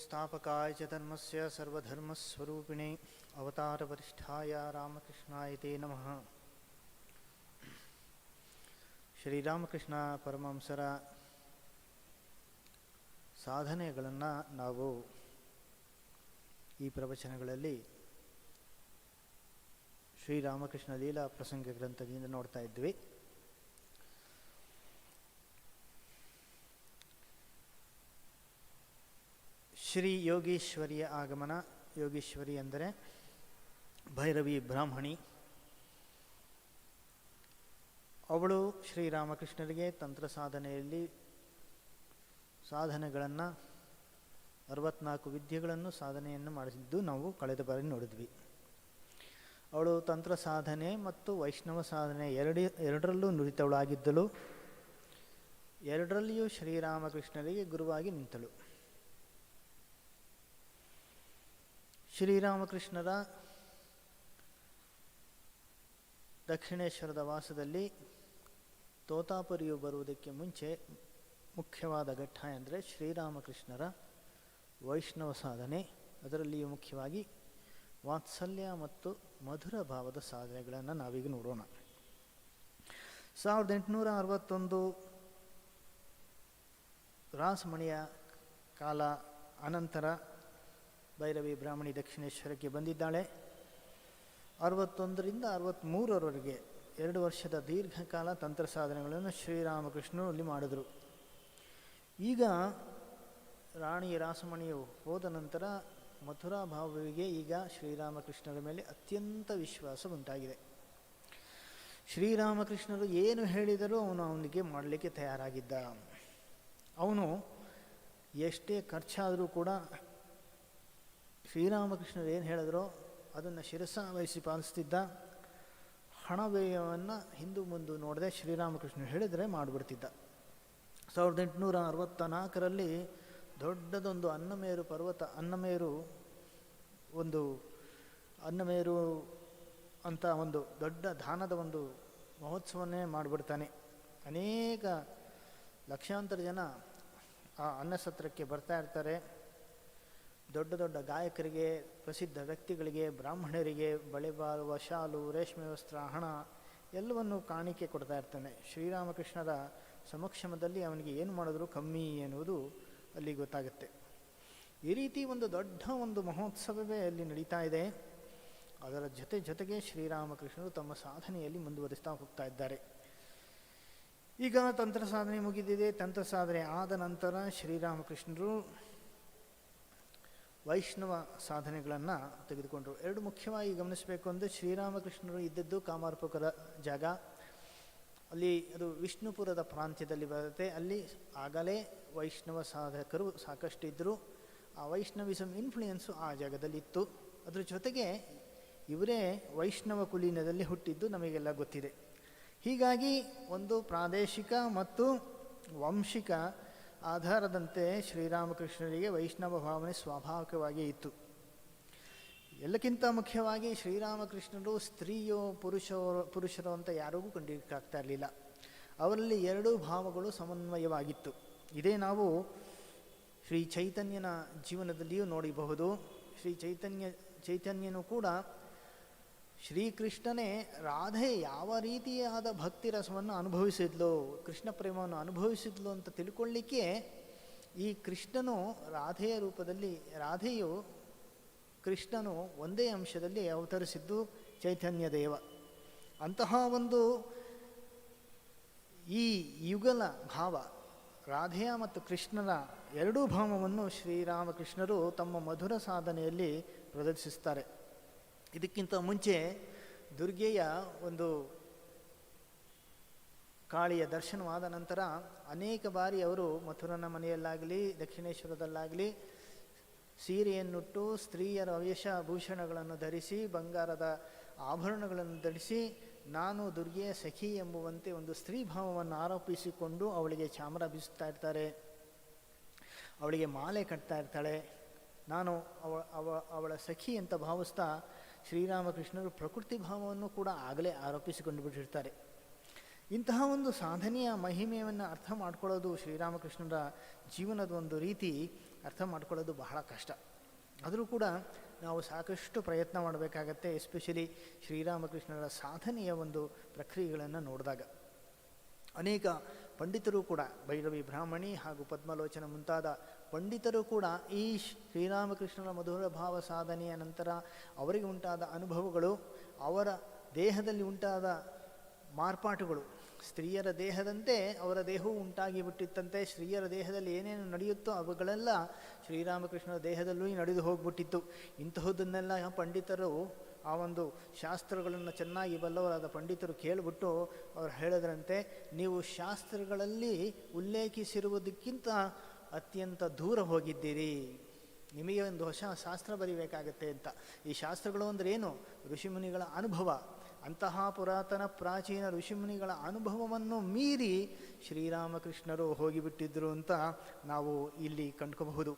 संस्थापकाय च धर्मस्य सर्वधर्मस्वरूपिणे अवतारवरिष्ठाय रामकृष्णाय ते ನಮಃ ಶ್ರೀರಾಮಕೃಷ್ಣ ಪರಮಹಂಸರ ಸಾಧನೆಗಳನ್ನು ನಾವು ಈ ಪ್ರವಚನಗಳಲ್ಲಿ ಶ್ರೀರಾಮಕೃಷ್ಣ ಲೀಲಾ ಪ್ರಸಂಗ ಗ್ರಂಥದಿಂದ ನೋಡ್ತಾ ಇದ್ವಿ ಶ್ರೀ ಯೋಗೀಶ್ವರಿಯ ಆಗಮನ. ಯೋಗೀಶ್ವರಿ ಅಂದರೆ ಭೈರವಿ ಬ್ರಾಹ್ಮಣಿ. ಅವಳು ಶ್ರೀರಾಮಕೃಷ್ಣರಿಗೆ ತಂತ್ರ ಸಾಧನೆಯಲ್ಲಿ ಸಾಧನೆಗಳನ್ನು, ಅರವತ್ನಾಲ್ಕು ವಿದ್ಯೆಗಳನ್ನು ಸಾಧನೆಯನ್ನು ಮಾಡಿಸಿದ್ದು ನಾವು ಕಳೆದ ಬಾರಿ ನೋಡಿದ್ವಿ. ಅವಳು ತಂತ್ರ ಸಾಧನೆ ಮತ್ತು ವೈಷ್ಣವ ಸಾಧನೆ ಎರಡು, ಎರಡರಲ್ಲೂ ನುರಿತವಳಾಗಿದ್ದಳು. ಎರಡರಲ್ಲಿಯೂ ಶ್ರೀರಾಮಕೃಷ್ಣರಿಗೆ ಗುರುವಾಗಿ ನಿಂತಳು. ಶ್ರೀರಾಮಕೃಷ್ಣರ ದಕ್ಷಿಣೇಶ್ವರದ ವಾಸದಲ್ಲಿ ತೋತಾಪುರಿಯು ಬರುವುದಕ್ಕೆ ಮುಂಚೆ ಮುಖ್ಯವಾದ ಘಟ್ಟ ಎಂದರೆ ಶ್ರೀರಾಮಕೃಷ್ಣರ ವೈಷ್ಣವ ಸಾಧನೆ. ಅದರಲ್ಲಿಯೂ ಮುಖ್ಯವಾಗಿ ವಾತ್ಸಲ್ಯ ಮತ್ತು ಮಧುರ ಭಾವದ ಸಾಧನೆಗಳನ್ನು ನಾವೀಗ ನೋಡೋಣ. ಸಾವಿರದ ಎಂಟುನೂರ ಅರವತ್ತೊಂದು ರಾಸಮಣಿಯ ಕಾಲ ಅನಂತರ ಭೈರವಿ ಬ್ರಾಹ್ಮಣಿ ದಕ್ಷಿಣೇಶ್ವರಕ್ಕೆ ಬಂದಿದ್ದಾಳೆ. ಅರವತ್ತೊಂದರಿಂದ ಅರವತ್ತ್ಮೂರರವರೆಗೆ ಎರಡು ವರ್ಷದ ದೀರ್ಘಕಾಲ ತಂತ್ರ ಸಾಧನೆಗಳನ್ನು ಶ್ರೀರಾಮಕೃಷ್ಣನಲ್ಲಿ ಮಾಡಿದರು. ಈಗ ರಾಣಿ ರಾಸಮಣಿಯು ಹೋದ ನಂತರ ಮಥುರಾ ಭಾವವಿಗೆ ಈಗ ಶ್ರೀರಾಮಕೃಷ್ಣರ ಮೇಲೆ ಅತ್ಯಂತ ವಿಶ್ವಾಸ ಉಂಟಾಗಿದೆ. ಶ್ರೀರಾಮಕೃಷ್ಣರು ಏನು ಹೇಳಿದರೂ ಅವನು ಅವನಿಗೆ ಮಾಡಲಿಕ್ಕೆ ತಯಾರಾಗಿದ್ದ. ಅವನು ಎಷ್ಟೇ ಖರ್ಚಾದರೂ ಕೂಡ ಶ್ರೀರಾಮಕೃಷ್ಣರು ಏನು ಹೇಳಿದ್ರೋ? ಅದನ್ನು ಶಿರಸ ವಹಿಸಿ ಪಾಲಿಸ್ತಿದ್ದ ಹಣ ವ್ಯಯವನ್ನು ಹಿಂದೂ ಮುಂದೆ ನೋಡದೆ ಶ್ರೀರಾಮಕೃಷ್ಣ ಹೇಳಿದರೆ ಮಾಡಿಬಿಡ್ತಿದ್ದ. ಸಾವಿರದ ಎಂಟುನೂರ ಅರವತ್ತ ನಾಲ್ಕರಲ್ಲಿ ದೊಡ್ಡದೊಂದು ಅನ್ನಮೇರು ಪರ್ವತ, ಅನ್ನಮೇರು ಒಂದು, ಅನ್ನಮೇರು ಅಂತ ಒಂದು ದೊಡ್ಡ ದಾನದ ಒಂದು ಮಹೋತ್ಸವನ್ನೇ ಮಾಡಿಬಿಡ್ತಾನೆ. ಅನೇಕ ಲಕ್ಷಾಂತರ ಜನ ಆ ಅನ್ನಸತ್ರಕ್ಕೆ ಬರ್ತಾ ಇರ್ತಾರೆ. ದೊಡ್ಡ ದೊಡ್ಡ ಗಾಯಕರಿಗೆ, ಪ್ರಸಿದ್ಧ ವ್ಯಕ್ತಿಗಳಿಗೆ, ಬ್ರಾಹ್ಮಣರಿಗೆ ಬಳೆ ಬಾರುವ ಶಾಲು ರೇಷ್ಮೆ ವಸ್ತ್ರ, ಹಣ ಎಲ್ಲವನ್ನು ಕಾಣಿಕೆ ಕೊಡ್ತಾ ಇರ್ತಾನೆ. ಶ್ರೀರಾಮಕೃಷ್ಣರ ಸಮಕ್ಷಮದಲ್ಲಿ ಅವನಿಗೆ ಏನು ಮಾಡಿದ್ರು ಕಮ್ಮಿ ಎನ್ನುವುದು ಅಲ್ಲಿ ಗೊತ್ತಾಗುತ್ತೆ. ಈ ರೀತಿ ಒಂದು ದೊಡ್ಡ ಒಂದು ಮಹೋತ್ಸವವೇ ಅಲ್ಲಿ ನಡೀತಾ ಇದೆ. ಅದರ ಜೊತೆ ಜೊತೆಗೆ ಶ್ರೀರಾಮಕೃಷ್ಣರು ತಮ್ಮ ಸಾಧನೆಯಲ್ಲಿ ಮುಂದುವರಿಸ್ತಾ ಹೋಗ್ತಾ ಇದ್ದಾರೆ. ಈಗ ತಂತ್ರ ಸಾಧನೆ ಮುಗಿದಿದೆ. ತಂತ್ರ ಸಾಧನೆ ಆದ ನಂತರ ಶ್ರೀರಾಮಕೃಷ್ಣರು ವೈಷ್ಣವ ಸಾಧನೆಗಳನ್ನು ತೆಗೆದುಕೊಂಡರು. ಎರಡು ಮುಖ್ಯವಾಗಿ ಗಮನಿಸಬೇಕು ಅಂದರೆ ಶ್ರೀರಾಮಕೃಷ್ಣರು ಇದ್ದದ್ದು ಕಾಮಾರ್ಪುಕರ ಜಾಗ. ಅಲ್ಲಿ ಅದು ವಿಷ್ಣುಪುರದ ಪ್ರಾಂತ್ಯದಲ್ಲಿ ಬರುತ್ತೆ. ಅಲ್ಲಿ ಆಗಲೇ ವೈಷ್ಣವ ಸಾಧಕರು ಸಾಕಷ್ಟು ಇದ್ದರು ಆ ವೈಷ್ಣವಿಸಮ್ ಇನ್ಫ್ಲೂಯೆನ್ಸು ಆ ಜಾಗದಲ್ಲಿತ್ತು. ಅದ್ರ ಜೊತೆಗೆ ಇವರೇ ವೈಷ್ಣವ ಕುಲೀನದಲ್ಲಿ ಹುಟ್ಟಿದ್ದು ನಮಗೆಲ್ಲ ಗೊತ್ತಿದೆ. ಹೀಗಾಗಿ ಒಂದು ಪ್ರಾದೇಶಿಕ ಮತ್ತು ವಂಶಿಕ ಆಧಾರದಂತೆ ಶ್ರೀರಾಮಕೃಷ್ಣರಿಗೆ ವೈಷ್ಣವ ಭಾವನೆ ಸ್ವಾಭಾವಿಕವಾಗಿ ಇತ್ತು. ಎಲ್ಲಕ್ಕಿಂತ ಮುಖ್ಯವಾಗಿ ಶ್ರೀರಾಮಕೃಷ್ಣರು ಸ್ತ್ರೀಯೋ ಪುರುಷೋ ಪುರುಷರೋ ಅಂತ ಯಾರಿಗೂ ಕಂಡಿಕ್ಕಾಗ್ತಾ ಇರಲಿಲ್ಲ. ಅವರಲ್ಲಿ ಎರಡೂ ಭಾವಗಳು ಸಮನ್ವಯವಾಗಿತ್ತು. ಇದೇ ನಾವು ಶ್ರೀ ಚೈತನ್ಯನ ಜೀವನದಲ್ಲಿಯೂ ನೋಡಬಹುದು. ಶ್ರೀ ಚೈತನ್ಯ ಚೈತನ್ಯನು ಕೂಡ ಶ್ರೀಕೃಷ್ಣನೇ ರಾಧೆ ಯಾವ ರೀತಿಯಾದ ಭಕ್ತಿ ರಸವನ್ನು ಅನುಭವಿಸಿದ್ಲು, ಕೃಷ್ಣ ಪ್ರೇಮವನ್ನು ಅನುಭವಿಸಿದ್ಲು ಅಂತ ತಿಳ್ಕೊಳ್ಳಿಕ್ಕೆ ಈ ಕೃಷ್ಣನು ರಾಧೆಯ ರೂಪದಲ್ಲಿ, ರಾಧೆಯು ಕೃಷ್ಣನು ಒಂದೇ ಅಂಶದಲ್ಲಿ ಅವತರಿಸಿದ್ದು ಚೈತನ್ಯ ದೇವ. ಅಂತಹ ಒಂದು ಈ ಯುಗಲ ಭಾವ, ರಾಧೆಯ ಮತ್ತು ಕೃಷ್ಣನ ಎರಡೂ ಭಾವವನ್ನು ಶ್ರೀರಾಮಕೃಷ್ಣರು ತಮ್ಮ ಮಧುರ ಸಾಧನೆಯಲ್ಲಿ ಪ್ರದರ್ಶಿಸ್ತಾರೆ. ಇದಕ್ಕಿಂತ ಮುಂಚೆ ದುರ್ಗೆಯ ಒಂದು ಕಾಳಿಯ ದರ್ಶನವಾದ ನಂತರ ಅನೇಕ ಬಾರಿ ಅವರು ಮಥುರನ ಮನೆಯಲ್ಲಾಗಲಿ, ದಕ್ಷಿಣೇಶ್ವರದಲ್ಲಾಗಲಿ ಸೀರೆಯನ್ನುಟ್ಟು, ಸ್ತ್ರೀಯರ ವೇಷಭೂಷಣಗಳನ್ನು ಧರಿಸಿ, ಬಂಗಾರದ ಆಭರಣಗಳನ್ನು ಧರಿಸಿ, ನಾನು ದುರ್ಗೆಯ ಸಖಿ ಎಂಬುವಂತೆ ಒಂದು ಸ್ತ್ರೀ ಭಾವವನ್ನು ಆರೋಪಿಸಿಕೊಂಡು ಅವಳಿಗೆ ಚಾಮರ ಬೀಸುತ್ತಾ ಇರ್ತಾರೆ. ಅವಳಿಗೆ ಮಾಲೆ ಕಟ್ತಾ ಇರ್ತಾಳೆ. ನಾನು ಅವ ಅವ, ಅವಳ ಸಖಿ ಅಂತ ಭಾವಿಸ್ತಾ ಶ್ರೀರಾಮಕೃಷ್ಣರು ಪ್ರಕೃತಿ ಭಾವವನ್ನು ಕೂಡ ಆಗಲೇ ಆರೋಪಿಸಿಕೊಂಡು ಬಿಟ್ಟಿರ್ತಾರೆ. ಇಂತಹ ಒಂದು ಸಾಧನೆಯ ಮಹಿಮೆಯನ್ನು ಅರ್ಥ ಮಾಡ್ಕೊಳ್ಳೋದು ಶ್ರೀರಾಮಕೃಷ್ಣರ ಜೀವನದ ಒಂದು ರೀತಿ ಅರ್ಥ ಮಾಡ್ಕೊಳ್ಳೋದು ಬಹಳ ಕಷ್ಟ. ಆದರೂ ಕೂಡ ನಾವು ಸಾಕಷ್ಟು ಪ್ರಯತ್ನ ಮಾಡಬೇಕಾಗತ್ತೆ ಎಸ್ಪೆಷಲಿ ಶ್ರೀರಾಮಕೃಷ್ಣರ ಸಾಧನೆಯ ಒಂದು ಪ್ರಕ್ರಿಯೆಗಳನ್ನು ನೋಡಿದಾಗ. ಅನೇಕ ಪಂಡಿತರು ಕೂಡ, ಭೈರವಿ ಬ್ರಾಹ್ಮಣಿ ಹಾಗೂ ಪದ್ಮಲೋಚನ ಮುಂತಾದ ಪಂಡಿತರು ಕೂಡ ಈ ಶ್ರೀರಾಮಕೃಷ್ಣರ ಮಧುರ ಭಾವ ಸಾಧನೆಯ ನಂತರ ಅವರಿಗೆ ಉಂಟಾದ ಅನುಭವಗಳು, ಅವರ ದೇಹದಲ್ಲಿ ಉಂಟಾದ ಮಾರ್ಪಾಟುಗಳು. ಸ್ತ್ರೀಯರ ದೇಹದಂತೆ ಅವರ ದೇಹವು ಉಂಟಾಗಿ ಬಿಟ್ಟಿತ್ತಂತೆ ಸ್ತ್ರೀಯರ ದೇಹದಲ್ಲಿ ಏನೇನು ನಡೆಯುತ್ತೋ ಅವುಗಳೆಲ್ಲ ಶ್ರೀರಾಮಕೃಷ್ಣರ ದೇಹದಲ್ಲೂ ನಡೆದು ಹೋಗ್ಬಿಟ್ಟಿತ್ತು. ಇಂತಹದನ್ನೆಲ್ಲ ಪಂಡಿತರು ಆ ಒಂದು ಶಾಸ್ತ್ರಗಳನ್ನು ಚೆನ್ನಾಗಿ ಬಲ್ಲವರಾದ ಪಂಡಿತರು ಕೇಳಿಬಿಟ್ಟು ಅವ್ರು ಹೇಳಿದ್ರಂತೆ, ನೀವು ಶಾಸ್ತ್ರಗಳಲ್ಲಿ ಉಲ್ಲೇಖಿಸಿರುವುದಕ್ಕಿಂತ ಅತ್ಯಂತ ದೂರ ಹೋಗಿದ್ದೀರಿ. ನಿಮಗೆ ಒಂದು ಹೊಸ ಶಾಸ್ತ್ರ ಬರಿಬೇಕಾಗತ್ತೆ ಅಂತ. ಈ ಶಾಸ್ತ್ರಗಳು ಅಂದರೆ ಏನು? ಋಷಿಮುನಿಗಳ ಅನುಭವ. ಅಂತಹ ಪುರಾತನ ಪ್ರಾಚೀನ ಋಷಿಮುನಿಗಳ ಅನುಭವವನ್ನು ಮೀರಿ ಶ್ರೀರಾಮಕೃಷ್ಣರು ಹೋಗಿಬಿಟ್ಟಿದ್ರು ಅಂತ ನಾವು ಇಲ್ಲಿ ಕಂಡ್ಕೋಬಹುದು.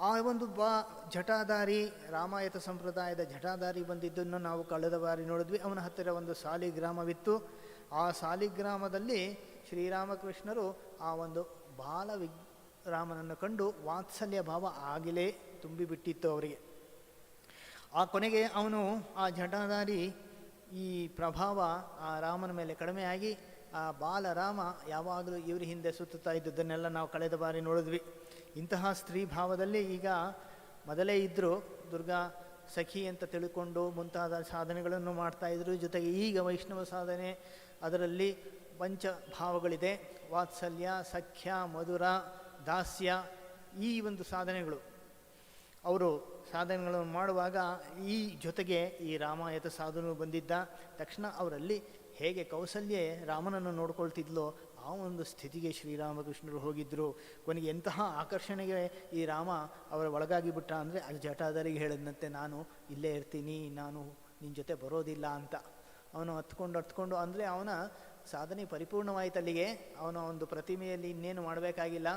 ಆ ಒಂದು ಬಾ ಜಟಾಧಾರಿ ರಾಮಾಯತ ಸಂಪ್ರದಾಯದ ಜಟಾಧಾರಿ ಬಂದಿದ್ದನ್ನು ನಾವು ಕಳೆದ ಬಾರಿ ನೋಡಿದ್ವಿ. ಅವನ ಹತ್ತಿರ ಒಂದು ಸಾಲಿಗ್ರಾಮವಿತ್ತು. ಆ ಸಾಲಿಗ್ರಾಮದಲ್ಲಿ ಶ್ರೀರಾಮಕೃಷ್ಣರು ಆ ಒಂದು ಬಾಲ ವಿಗ್ ರಾಮನನ್ನು ಕಂಡು ವಾತ್ಸಲ್ಯ ಭಾವ ಆಗಲೇ ತುಂಬಿಬಿಟ್ಟಿತ್ತು ಅವರಿಗೆ. ಆ ಕೊನೆಗೆ ಅವನು ಆ ಜಟಾಧಾರಿ ಈ ಪ್ರಭಾವ ಆ ರಾಮನ ಮೇಲೆ ಕಡಿಮೆಯಾಗಿ ಆ ಬಾಲರಾಮ ಯಾವಾಗಲೂ ಇವ್ರ ಹಿಂದೆ ಸುತ್ತುತ್ತಾ ಇದ್ದದ್ದನ್ನೆಲ್ಲ ನಾವು ಕಳೆದ ಬಾರಿ ನೋಡಿದ್ವಿ. ಇಂತಹ ಸ್ತ್ರೀ ಭಾವದಲ್ಲಿ ಈಗ ಮೊದಲೇ ಇದ್ದರು ದುರ್ಗಾ ಸಖಿ ಅಂತ ತಿಳ್ಕೊಂಡು ಮುಂತಾದ ಸಾಧನೆಗಳನ್ನು ಮಾಡ್ತಾ ಇದ್ರು. ಜೊತೆಗೆ ಈಗ ವೈಷ್ಣವ ಸಾಧನೆ, ಅದರಲ್ಲಿ ಪಂಚ ಭಾವಗಳಿದೆ. ವಾತ್ಸಲ್ಯ, ಸಖ್ಯ, ಮಧುರ ದಾಸ್ಯ ಈ ಒಂದು ಸಾಧನೆಗಳು. ಅವರು ಸಾಧನೆಗಳನ್ನು ಮಾಡುವಾಗ ಈ ಜೊತೆಗೆ ಈ ರಾಮಾಯತ ಸಾಧನೆ ಬಂದಿದ್ದ. ತಕ್ಷಣ ಅವರಲ್ಲಿ ಹೇಗೆ ಕೌಸಲ್ಯೆ ರಾಮನನ್ನು ನೋಡ್ಕೊಳ್ತಿದ್ಲೋ ಆ ಒಂದು ಸ್ಥಿತಿಗೆ ಶ್ರೀರಾಮಕೃಷ್ಣರು ಹೋಗಿದ್ದರು ಕೊನೆಗೆ ಎಂತಹ ಆಕರ್ಷಣೆಗೆ ಈ ರಾಮ ಅವರ ಒಳಗಾಗಿ ಬಿಟ್ಟ ಅಂದರೆ ಅಲ್ಲಿ ಜಟಾಧಾರಿಗೆ ಹೇಳಿದಂತೆ, ನಾನು ಇಲ್ಲೇ ಇರ್ತೀನಿ, ನಾನು ನಿನ್ನ ಜೊತೆ ಬರೋದಿಲ್ಲ ಅಂತ. ಅವನು ಹತ್ಕೊಂಡು ಹತ್ಕೊಂಡು ಅಂದರೆ ಅವನ ಸಾಧನೆ ಪರಿಪೂರ್ಣವಾಯಿತು ಅಲ್ಲಿಗೆ ಅವನ ಒಂದು ಪ್ರತಿಮೆಯಲ್ಲಿ ಇನ್ನೇನು ಮಾಡಬೇಕಾಗಿಲ್ಲ.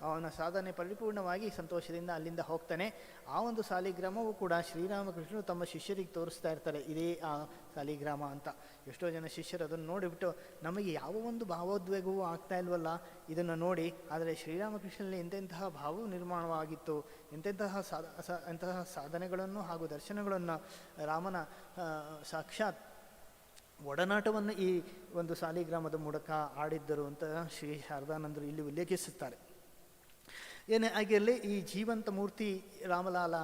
ಅವನ ಸಾಧನೆ ಪರಿಪೂರ್ಣವಾಗಿ ಸಂತೋಷದಿಂದ ಅಲ್ಲಿಂದ ಹೋಗ್ತಾನೆ. ಆ ಒಂದು ಸಾಲಿಗ್ರಾಮವು ಕೂಡ ಶ್ರೀರಾಮಕೃಷ್ಣರು ತಮ್ಮ ಶಿಷ್ಯರಿಗೆ ತೋರಿಸ್ತಾ ಇರ್ತಾರೆ, ಇದೇ ಆ ಸಾಲಿಗ್ರಾಮ ಅಂತ. ಎಷ್ಟೋ ಜನ ಶಿಷ್ಯರು ಅದನ್ನು ನೋಡಿಬಿಟ್ಟು, ನಮಗೆ ಯಾವ ಒಂದು ಭಾವೋದ್ವೇಗವೂ ಆಗ್ತಾ ಇಲ್ವಲ್ಲ? ಇದನ್ನು ನೋಡಿ, ಆದರೆ ಶ್ರೀರಾಮಕೃಷ್ಣನಲ್ಲಿ ಎಂತೆಂತಹ ಭಾವವು ನಿರ್ಮಾಣವಾಗಿತ್ತು. ಎಂತೆಂತಹ ಸಾಧ ಎಂತಹ ಸಾಧನೆಗಳನ್ನು ಹಾಗೂ ದರ್ಶನಗಳನ್ನು ರಾಮನ ಸಾಕ್ಷಾತ್ ಒಡನಾಟವನ್ನು ಈ ಒಂದು ಸಾಲಿಗ್ರಾಮದ ಮೂಲಕ ಆಡಿದ್ದರು ಅಂತ ಶ್ರೀ ಶಾರದಾನಂದರು ಇಲ್ಲಿ ಉಲ್ಲೇಖಿಸುತ್ತಾರೆ. ಏನೇ ಆಗಿರಲಿ, ಈ ಜೀವಂತ ಮೂರ್ತಿ ರಾಮಲಾಲ,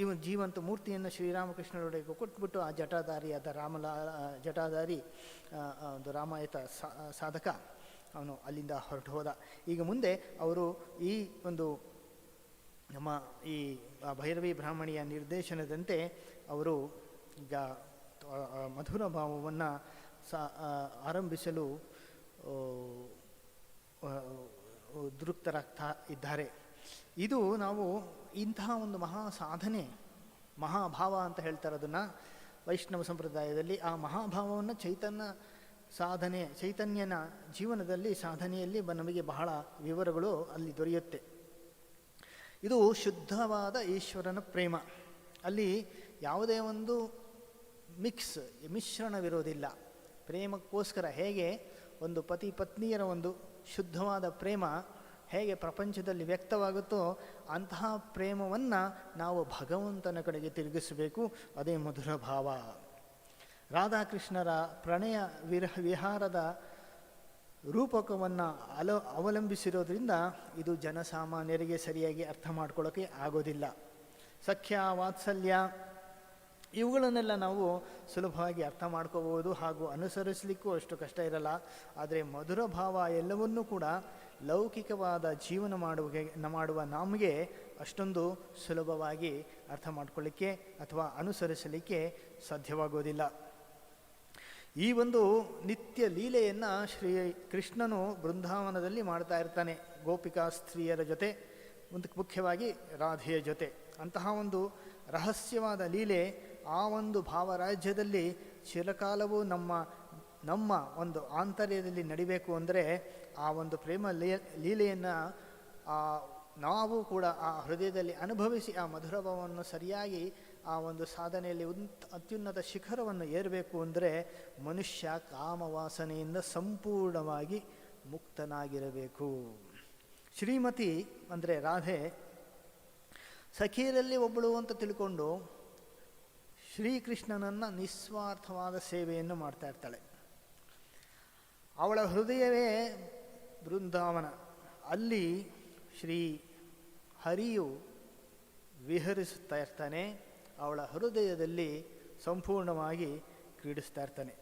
ಈ ಜೀವಂತ ಮೂರ್ತಿಯನ್ನು ಶ್ರೀರಾಮಕೃಷ್ಣರೊಡೆಗೆ ಕೊಟ್ಬಿಟ್ಟು ಆ ಜಟಾಧಾರಿಯಾದ ರಾಮಲಾಲ ಜಟಾಧಾರಿ ಒಂದು ರಾಮಾಯತ ಸಾಧಕ ಅವನು ಅಲ್ಲಿಂದ ಹೊರಟು ಹೋದ. ಈಗ ಮುಂದೆ ಅವರು ಈ ಒಂದು ನಮ್ಮ ಈ ಭೈರವಿ ಬ್ರಾಹ್ಮಣಿಯ ನಿರ್ದೇಶನದಂತೆ ಅವರು ಈಗ ಮಧುರ ಭಾವವನ್ನು ಸಾ ಆರಂಭಿಸಲು ದೃಪ್ತರಾಗ್ತಾ ಇದ್ದಾರೆ. ಇದು ನಾವು ಇಂತಹ ಒಂದು ಮಹಾ ಸಾಧನೆ, ಮಹಾಭಾವ ಅಂತ ಹೇಳ್ತಾರೆ ಅದನ್ನು ವೈಷ್ಣವ ಸಂಪ್ರದಾಯದಲ್ಲಿ ಆ ಮಹಾಭಾವವನ್ನು ಚೈತನ್ಯ ಸಾಧನೆ, ಚೈತನ್ಯನ ಜೀವನದಲ್ಲಿ, ಸಾಧನೆಯಲ್ಲಿ ನಮಗೆ ಬಹಳ ವಿವರಗಳು ಅಲ್ಲಿ ದೊರೆಯುತ್ತೆ. ಇದು ಶುದ್ಧವಾದ ಈಶ್ವರನ ಪ್ರೇಮ. ಅಲ್ಲಿ ಯಾವುದೇ ಒಂದು ಮಿಕ್ಸ್ ಮಿಶ್ರಣವಿರೋದಿಲ್ಲ ಪ್ರೇಮಕ್ಕೋಸ್ಕರ ಹೇಗೆ ಒಂದು ಪತಿ ಪತ್ನಿಯರ ಒಂದು ಶುದ್ಧವಾದ ಪ್ರೇಮ ಹೇಗೆ ಪ್ರಪಂಚದಲ್ಲಿ ವ್ಯಕ್ತವಾಗುತ್ತೋ ಅಂತಹ ಪ್ರೇಮವನ್ನು ನಾವು ಭಗವಂತನ ಕಡೆಗೆ ತಿರುಗಿಸಬೇಕು. ಅದೇ ಮಧುರ ಭಾವ. ರಾಧಾಕೃಷ್ಣರ ಪ್ರಣಯ ವಿರಹ, ವಿಹಾರದ ರೂಪಕವನ್ನು ಅಲ, ಅವಲಂಬಿಸಿರೋದ್ರಿಂದ ಇದು ಜನಸಾಮಾನ್ಯರಿಗೆ ಸರಿಯಾಗಿ ಅರ್ಥ ಮಾಡ್ಕೊಳ್ಳೋಕ್ಕೆ ಆಗೋದಿಲ್ಲ. ಸಖ್ಯ, ವಾತ್ಸಲ್ಯ ಇವುಗಳನ್ನೆಲ್ಲ ನಾವು ಸುಲಭವಾಗಿ ಅರ್ಥ ಮಾಡ್ಕೋಬೋದು ಹಾಗೂ ಅನುಸರಿಸಲಿಕ್ಕೂ ಅಷ್ಟು ಕಷ್ಟ ಇರಲ್ಲ. ಆದರೆ ಮಧುರ ಭಾವ ಎಲ್ಲವನ್ನೂ ಕೂಡ ಲೌಕಿಕವಾದ ಜೀವನ ಮಾಡುವ ಮಾಡುವ ನಮಗೆ ಅಷ್ಟೊಂದು ಸುಲಭವಾಗಿ ಅರ್ಥ ಮಾಡ್ಕೊಳ್ಳಿಕ್ಕೆ ಅಥವಾ ಅನುಸರಿಸಲಿಕ್ಕೆ ಸಾಧ್ಯವಾಗೋದಿಲ್ಲ. ಈ ಒಂದು ನಿತ್ಯ ಲೀಲೆಯನ್ನು ಶ್ರೀ ಕೃಷ್ಣನು ಬೃಂದಾವನದಲ್ಲಿ ಮಾಡ್ತಾ ಇರ್ತಾನೆ, ಗೋಪಿಕಾ ಸ್ತ್ರೀಯರ ಜೊತೆ ಒಂದು ಮುಖ್ಯವಾಗಿ ರಾಧೆಯ ಜೊತೆ. ಅಂತಹ ಒಂದು ರಹಸ್ಯವಾದ ಲೀಲೆ ಆ ಒಂದು ಭಾವರಾಜ್ಯದಲ್ಲಿ ಚಿರಕಾಲವೂ ನಮ್ಮ ನಮ್ಮ ಒಂದು ಆಂತರ್ಯದಲ್ಲಿ ನಡಿಬೇಕು ಅಂದರೆ ಆ ಒಂದು ಪ್ರೇಮ ಲೀಲೆಯನ್ನು ನಾವು ಕೂಡ ಆ ಹೃದಯದಲ್ಲಿ ಅನುಭವಿಸಿ ಆ ಮಧುರಭಾವವನ್ನು ಸರಿಯಾಗಿ ಆ ಒಂದು ಸಾಧನೆಯಲ್ಲಿ ಅತ್ಯುನ್ನತ ಶಿಖರವನ್ನು ಏರಬೇಕು ಅಂದರೆ ಮನುಷ್ಯ ಕಾಮವಾಸನೆಯಿಂದ ಸಂಪೂರ್ಣವಾಗಿ ಮುಕ್ತನಾಗಿರಬೇಕು. ಶ್ರೀಮತಿ ಅಂದರೆ ರಾಧೆ ಸಖಿಯರಲ್ಲಿ ಒಬ್ಬಳು ಅಂತ ತಿಳ್ಕೊಂಡು ಶ್ರೀಕೃಷ್ಣನನ್ನು ನಿಸ್ವಾರ್ಥವಾದ ಸೇವೆಯನ್ನು ಮಾಡ್ತಾ ಇರ್ತಾಳೆ. ಅವಳ ಹೃದಯವೇ ಬೃಂದಾವನ. ಅಲ್ಲಿ ಶ್ರೀ ಹರಿಯು ವಿಹರಿಸುತ್ತಾ ಇರ್ತಾನೆ, ಅವಳ ಹೃದಯದಲ್ಲಿ ಸಂಪೂರ್ಣವಾಗಿ ಕ್ರೀಡಿಸ್ತಾ ಇರ್ತಾನೆ.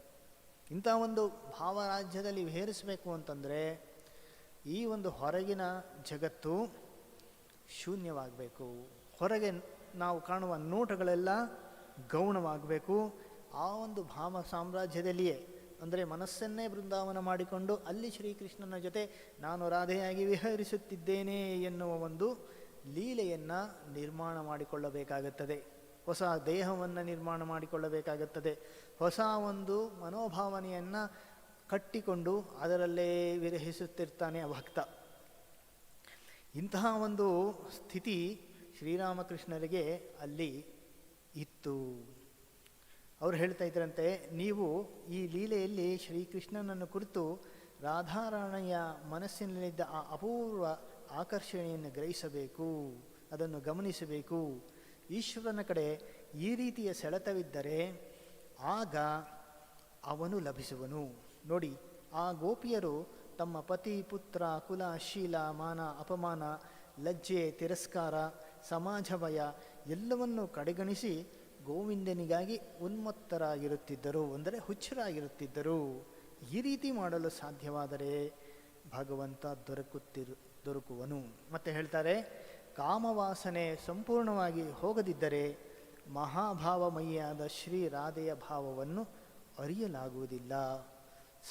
ಇಂಥ ಒಂದು ಭಾವರಾಜ್ಯದಲ್ಲಿ ವಿಹರಿಸಬೇಕು ಅಂತಂದರೆ, ಈ ಒಂದು ಹೊರಗಿನ ಜಗತ್ತು ಶೂನ್ಯವಾಗಬೇಕು. ಹೊರಗೆ ನಾವು ಕಾಣುವ ನೋಟಗಳೆಲ್ಲ ಗೌಣವಾಗಬೇಕು. ಆ ಒಂದು ಭಾಮ ಸಾಮ್ರಾಜ್ಯದಲ್ಲಿಯೇ, ಅಂದರೆ ಮನಸ್ಸನ್ನೇ ಬೃಂದಾವನ ಮಾಡಿಕೊಂಡು ಅಲ್ಲಿ ಶ್ರೀಕೃಷ್ಣನ ಜೊತೆ ನಾನು ರಾಧೆಯಾಗಿ ವಿಹರಿಸುತ್ತಿದ್ದೇನೆ ಎನ್ನುವ ಒಂದು ಲೀಲೆಯನ್ನು ನಿರ್ಮಾಣ ಮಾಡಿಕೊಳ್ಳಬೇಕಾಗುತ್ತದೆ. ಹೊಸ ದೇಹವನ್ನು ನಿರ್ಮಾಣ ಮಾಡಿಕೊಳ್ಳಬೇಕಾಗುತ್ತದೆ. ಹೊಸ ಒಂದು ಮನೋಭಾವನೆಯನ್ನು ಕಟ್ಟಿಕೊಂಡು ಅದರಲ್ಲೇ ವಿರಹಿಸುತ್ತಿರ್ತಾನೆ ಆ ಭಕ್ತ. ಇಂತಹ ಒಂದು ಸ್ಥಿತಿ ಶ್ರೀರಾಮಕೃಷ್ಣರಿಗೆ ಅಲ್ಲಿ ಇತ್ತು. ಅವರು ಹೇಳ್ತಾ ಇದ್ರಂತೆ, ನೀವು ಈ ಲೀಲೆಯಲ್ಲಿ ಶ್ರೀಕೃಷ್ಣನನ್ನು ಕುರಿತು ರಾಧಾರಾಣಯ್ಯ ಮನಸ್ಸಿನಲ್ಲಿದ್ದ ಆ ಅಪೂರ್ವ ಆಕರ್ಷಣೆಯನ್ನು ಗ್ರಹಿಸಬೇಕು, ಅದನ್ನು ಗಮನಿಸಬೇಕು. ಈಶ್ವರನ ಕಡೆ ಈ ರೀತಿಯ ಸೆಳೆತವಿದ್ದರೆ ಆಗ ಅವನು ಲಭಿಸುವನು. ನೋಡಿ, ಆ ಗೋಪಿಯರು ತಮ್ಮ ಪತಿ, ಪುತ್ರ, ಕುಲ, ಶೀಲ, ಮಾನ, ಅಪಮಾನ, ಲಜ್ಜೆ, ತಿರಸ್ಕಾರ ಸಮಾಜ ಭಯ ಎಲ್ಲವನ್ನು ಕಡೆಗಣಿಸಿ ಗೋವಿಂದನಿಗಾಗಿ ಉನ್ಮತ್ತರಾಗಿರುತ್ತಿದ್ದರು, ಅಂದರೆ ಹುಚ್ಚರಾಗಿರುತ್ತಿದ್ದರು. ಈ ರೀತಿ ಮಾಡಲು ಸಾಧ್ಯವಾದರೆ ಭಗವಂತ ದೊರಕುತ್ತಿರು, ದೊರಕುವನು. ಮತ್ತೆ ಹೇಳ್ತಾರೆ, ಕಾಮವಾಸನೆ ಸಂಪೂರ್ಣವಾಗಿ ಹೋಗದಿದ್ದರೆ ಮಹಾಭಾವಮಯಿಯಾದ ಶ್ರೀ ರಾಧೆಯ ಭಾವವನ್ನು ಅರಿಯಲಾಗುವುದಿಲ್ಲ.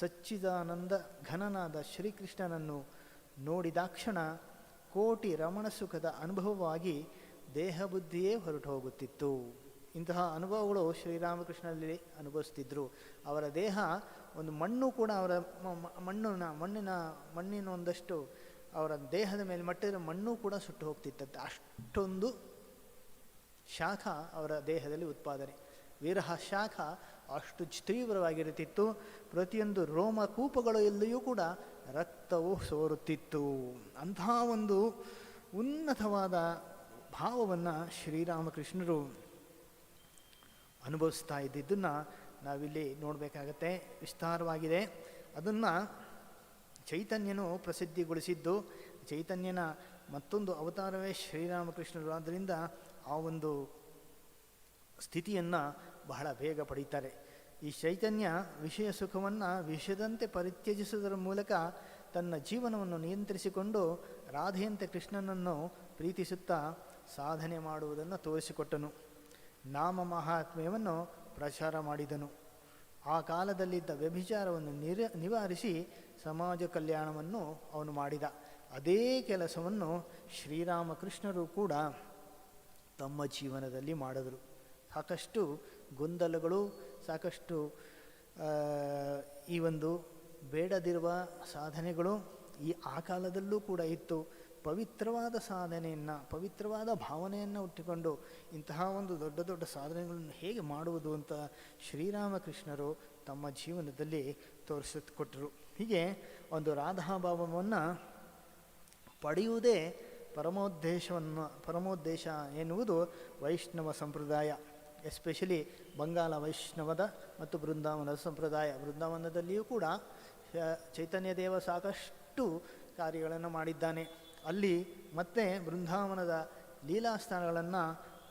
ಸಚ್ಚಿದಾನಂದ ಘನನಾದ ಶ್ರೀಕೃಷ್ಣನನ್ನು ನೋಡಿದಾಕ್ಷಣ ಕೋಟಿ ರಮಣ ಸುಖದ ಅನುಭವವಾಗಿ ದೇಹ ಬುದ್ಧಿಯೇ ಹೊರಟು ಹೋಗುತ್ತಿತ್ತು. ಇಂತಹ ಅನುಭವಗಳು ಶ್ರೀರಾಮಕೃಷ್ಣನಲ್ಲಿ ಅನುಭವಿಸ್ತಿದ್ರು. ಅವರ ದೇಹ ಒಂದು ಮಣ್ಣು ಕೂಡ ಅವರ ಮಣ್ಣಿನ ಮಣ್ಣಿನ ಮಣ್ಣಿನ ಒಂದಷ್ಟು ಅವರ ದೇಹದ ಮೇಲೆ ಮಟ್ಟಿದ ಮಣ್ಣು ಕೂಡ ಸುಟ್ಟು ಹೋಗ್ತಿತ್ತಂತೆ. ಅಷ್ಟೊಂದು ಶಾಖ ಅವರ ದೇಹದಲ್ಲಿ ಉತ್ಪಾದನೆ. ವಿರಹ ಶಾಖ ಅಷ್ಟು ತೀವ್ರವಾಗಿರುತ್ತಿತ್ತು. ಪ್ರತಿಯೊಂದು ರೋಮಕೂಪಗಳು ಎಲ್ಲಿಯೂ ಕೂಡ ರಕ್ತವು ಸೋರುತ್ತಿತ್ತು. ಅಂತಹ ಒಂದು ಉನ್ನತವಾದ ಭಾವವನ್ನು ಶ್ರೀರಾಮಕೃಷ್ಣರು ಅನುಭವಿಸ್ತಾ ಇದ್ದಿದ್ದನ್ನು ನಾವಿಲ್ಲಿ ನೋಡಬೇಕಾಗತ್ತೆ. ವಿಸ್ತಾರವಾಗಿದೆ. ಅದನ್ನು ಚೈತನ್ಯನು ಪ್ರಸಿದ್ಧಿಗೊಳಿಸಿದ್ದು, ಚೈತನ್ಯನ ಮತ್ತೊಂದು ಅವತಾರವೇ ಶ್ರೀರಾಮಕೃಷ್ಣರು. ಆದ್ದರಿಂದ ಆ ಒಂದು ಸ್ಥಿತಿಯನ್ನು ಬಹಳ ಬೇಗ ಪಡೀತಾರೆ. ಈ ಚೈತನ್ಯ ವಿಷಯ ಸುಖವನ್ನು ವಿಷದಂತೆ ಪರಿತ್ಯಜಿಸುವುದರ ಮೂಲಕ ತನ್ನ ಜೀವನವನ್ನು ನಿಯಂತ್ರಿಸಿಕೊಂಡು ರಾಧೆಯಂತೆ ಕೃಷ್ಣನನ್ನು ಪ್ರೀತಿಸುತ್ತಾ ಸಾಧನೆ ಮಾಡುವುದನ್ನು ತೋರಿಸಿಕೊಟ್ಟನು. ನಾಮ ಮಹಾತ್ಮ್ಯವನ್ನು ಪ್ರಚಾರ ಮಾಡಿದನು. ಆ ಕಾಲದಲ್ಲಿದ್ದ ವ್ಯಭಿಚಾರವನ್ನು ನಿರ, ನಿವಾರಿಸಿ ಸಮಾಜ ಕಲ್ಯಾಣವನ್ನು ಅವನು ಮಾಡಿದ. ಅದೇ ಕೆಲಸವನ್ನು ಶ್ರೀರಾಮಕೃಷ್ಣರು ಕೂಡ ತಮ್ಮ ಜೀವನದಲ್ಲಿ ಮಾಡಿದರು. ಸಾಕಷ್ಟು ಗೊಂದಲಗಳು, ಸಾಕಷ್ಟು ಈ ಒಂದು ಬೇಡದಿರುವ ಸಾಧನೆಗಳು ಈ ಆ ಕಾಲದಲ್ಲೂ ಕೂಡ ಇತ್ತು. ಪವಿತ್ರವಾದ ಸಾಧನೆಯನ್ನು, ಪವಿತ್ರವಾದ ಭಾವನೆಯನ್ನು ಹುಟ್ಟಿಕೊಂಡು ಇಂತಹ ಒಂದು ದೊಡ್ಡ ದೊಡ್ಡ ಸಾಧನೆಗಳನ್ನು ಹೇಗೆ ಮಾಡುವುದು ಅಂತ ಶ್ರೀರಾಮಕೃಷ್ಣರು ತಮ್ಮ ಜೀವನದಲ್ಲಿ ತೋರಿಸಿಕೊಟ್ಟರು. ಹೀಗೆ ಒಂದು ರಾಧಾಭಾವವನ್ನು ಪಡೆಯುವುದೇ ಪರಮೋದ್ದೇಶವನ್ನು, ಪರಮೋದ್ದೇಶ ಎನ್ನುವುದು ವೈಷ್ಣವ ಸಂಪ್ರದಾಯ, ಎಸ್ಪೆಷಲಿ ಬಂಗಾಲ ವೈಷ್ಣವದ ಮತ್ತು ಬೃಂದಾವನದ ಸಂಪ್ರದಾಯ. ಬೃಂದಾವನದಲ್ಲಿಯೂ ಕೂಡ ಚೈತನ್ಯದೇವ ಸಾಕಷ್ಟು ಕಾರ್ಯಗಳನ್ನು ಮಾಡಿದ್ದಾನೆ. ಅಲ್ಲಿ ಮತ್ತೆ ಬೃಂದಾವನದ ಲೀಲಾಸ್ಥಾನಗಳನ್ನು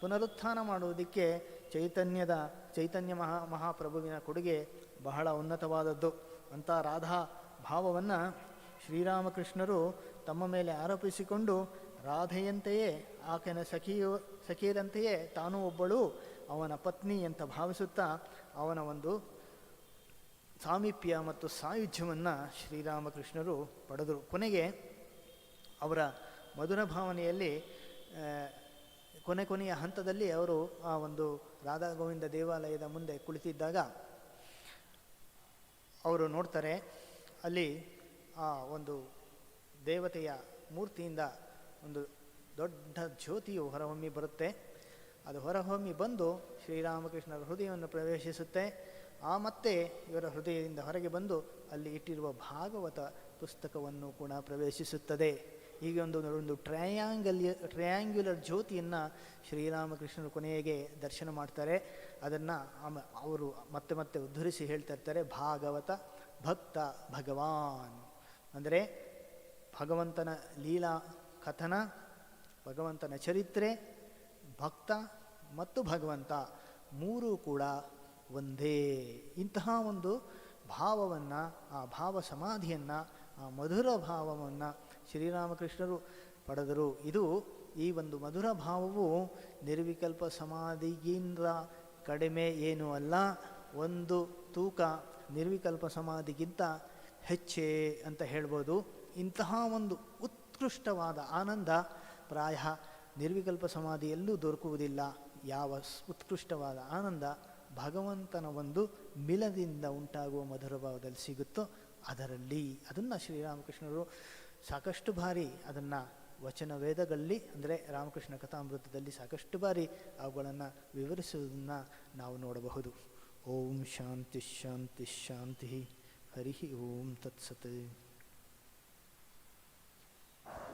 ಪುನರುತ್ಥಾನ ಮಾಡುವುದಕ್ಕೆ ಚೈತನ್ಯದ, ಚೈತನ್ಯ ಮಹಾ, ಮಹಾಪ್ರಭುವಿನ ಕೊಡುಗೆ ಬಹಳ ಉನ್ನತವಾದದ್ದು. ಅಂಥ ರಾಧಾ ಭಾವವನ್ನು ಶ್ರೀರಾಮಕೃಷ್ಣರು ತಮ್ಮ ಮೇಲೆ ಆರೋಪಿಸಿಕೊಂಡು, ರಾಧೆಯಂತೆಯೇ ಆಕೆನ ಸಖಿಯು, ಸಖಿಯರಂತೆಯೇ ತಾನೂ ಒಬ್ಬಳು, ಅವನ ಪತ್ನಿ ಅಂತ ಭಾವಿಸುತ್ತಾ ಅವನ ಒಂದು ಸಾಮೀಪ್ಯ ಮತ್ತು ಸಾಯುಜ್ಯವನ್ನು ಶ್ರೀರಾಮಕೃಷ್ಣರು ಪಡೆದರು. ಕೊನೆಗೆ ಅವರ ಮಧುರ ಭಾವನೆಯಲ್ಲಿ ಕೊನೆ ಕೊನೆಯ ಹಂತದಲ್ಲಿ ಅವರು ಆ ಒಂದು ರಾಧಾ ಗೋವಿಂದ ದೇವಾಲಯದ ಮುಂದೆ ಕುಳಿತಿದ್ದಾಗ ಅವರು ನೋಡ್ತಾರೆ, ಅಲ್ಲಿ ಆ ಒಂದು ದೇವತೆಯ ಮೂರ್ತಿಯಿಂದ ಒಂದು ದೊಡ್ಡ ಜ್ಯೋತಿಯು ಹೊರಹೊಮ್ಮಿ ಬರುತ್ತೆ. ಅದು ಹೊರಹೊಮ್ಮಿ ಬಂದು ಶ್ರೀರಾಮಕೃಷ್ಣರ ಹೃದಯವನ್ನು ಪ್ರವೇಶಿಸುತ್ತೆ. ಆ ಮತ್ತೆ ಇವರ ಹೃದಯದಿಂದ ಹೊರಗೆ ಬಂದು ಅಲ್ಲಿ ಇಟ್ಟಿರುವ ಭಾಗವತ ಪುಸ್ತಕವನ್ನು ಕೂಡ ಪ್ರವೇಶಿಸುತ್ತದೆ. ಹೀಗೆ ಒಂದು ಒಂದು ಟ್ರಯಾಂಗಲ್ ಟ್ರಯಾಂಗ್ಯುಲರ್ ಜ್ಯೋತಿಯನ್ನು ಶ್ರೀರಾಮಕೃಷ್ಣರು ಕೊನೆಗೆ ದರ್ಶನ ಮಾಡ್ತಾರೆ. ಅದನ್ನು ಅವರು ಮತ್ತೆ ಮತ್ತೆ ಉದ್ಧರಿಸಿ ಹೇಳ್ತಾ ಇರ್ತಾರೆ, ಭಾಗವತ ಭಕ್ತ ಭಗವಾನ್. ಅಂದರೆ ಭಗವಂತನ ಲೀಲಾ ಕಥನ, ಭಗವಂತನ ಚರಿತ್ರೆ, ಭಕ್ತ ಮತ್ತು ಭಗವಂತ ಮೂರೂ ಕೂಡ ಒಂದೇ. ಇಂತಹ ಒಂದು ಭಾವವನ್ನು, ಆ ಭಾವ ಸಮಾಧಿಯನ್ನು ಆ ಮಧುರ ಭಾವವನ್ನು ಶ್ರೀರಾಮಕೃಷ್ಣರು ಪಡೆದರು. ಇದು ಈ ಒಂದು ಮಧುರ ಭಾವವು ನಿರ್ವಿಕಲ್ಪ ಸಮಾಧಿಗಿಂತ ಕಡಿಮೆ ಏನೂ ಅಲ್ಲ, ಒಂದು ತೂಕ ನಿರ್ವಿಕಲ್ಪ ಸಮಾಧಿಗಿಂತ ಹೆಚ್ಚೇ ಅಂತ ಹೇಳ್ಬೋದು. ಇಂತಹ ಒಂದು ಉತ್ಕೃಷ್ಟವಾದ ಆನಂದ ಪ್ರಾಯ ನಿರ್ವಿಕಲ್ಪ ಸಮಾಧಿಯಲ್ಲೂ ದೊರಕುವುದಿಲ್ಲ. ಯಾವ ಉತ್ಕೃಷ್ಟವಾದ ಆನಂದ ಭಗವಂತನ ಒಂದು ಮಿಲದಿಂದ ಉಂಟಾಗುವ ಮಧುರ ಭಾವದಲ್ಲಿ ಸಿಗುತ್ತೋ ಅದರಲ್ಲಿ ಅದನ್ನು ಶ್ರೀರಾಮಕೃಷ್ಣರು ಸಾಕಷ್ಟು ಬಾರಿ ಅದನ್ನು ವಚನ ವೇದಗಳಲ್ಲಿ, ಅಂದರೆ ರಾಮಕೃಷ್ಣ ಕಥಾಮೃತದಲ್ಲಿ ಸಾಕಷ್ಟು ಬಾರಿ ಅವುಗಳನ್ನು ವಿವರಿಸುವುದನ್ನು ನಾವು ನೋಡಬಹುದು. ಓಂ ಶಾಂತಿ ಶಾಂತಿ ಶಾಂತಿ ಹರಿ ಓಂ ತತ್ಸತ್.